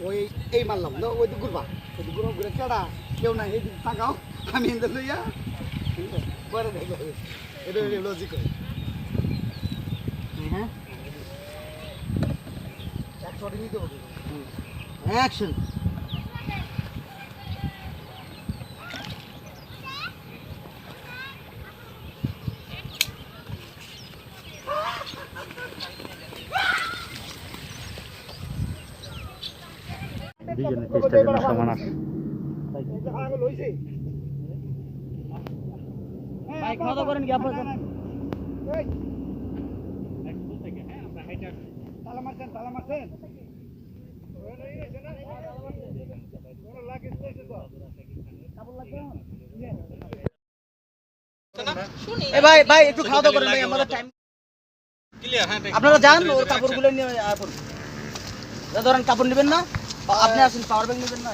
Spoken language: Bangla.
ওই এই মারলাম না ওই দিক ঘুরবা। ওই দিক ঘুরবা ঘুরে কেডা? কেউ না এই দিক তাকাও আমি এদের লইয়া। পরে দেখো এটা লজিক হ্যাঁ? একশো নিতে হবে। অ্যাকশন দুজনের চেষ্টা যেন সমান আসে ভাই কি আপনার তালা মারছেন তালা মারছেন এই ভাই ভাই একটু খাওয়া দাওয়া করেন ভাই আমাদের টাইম আপনারা যান ওর কাপড়গুলো নিয়ে আয় পড়ুন। দাদা, ধরেন কাপড় নেবেন না? আপনি আসেন পাওয়ার ব্যাংক নেবেন না?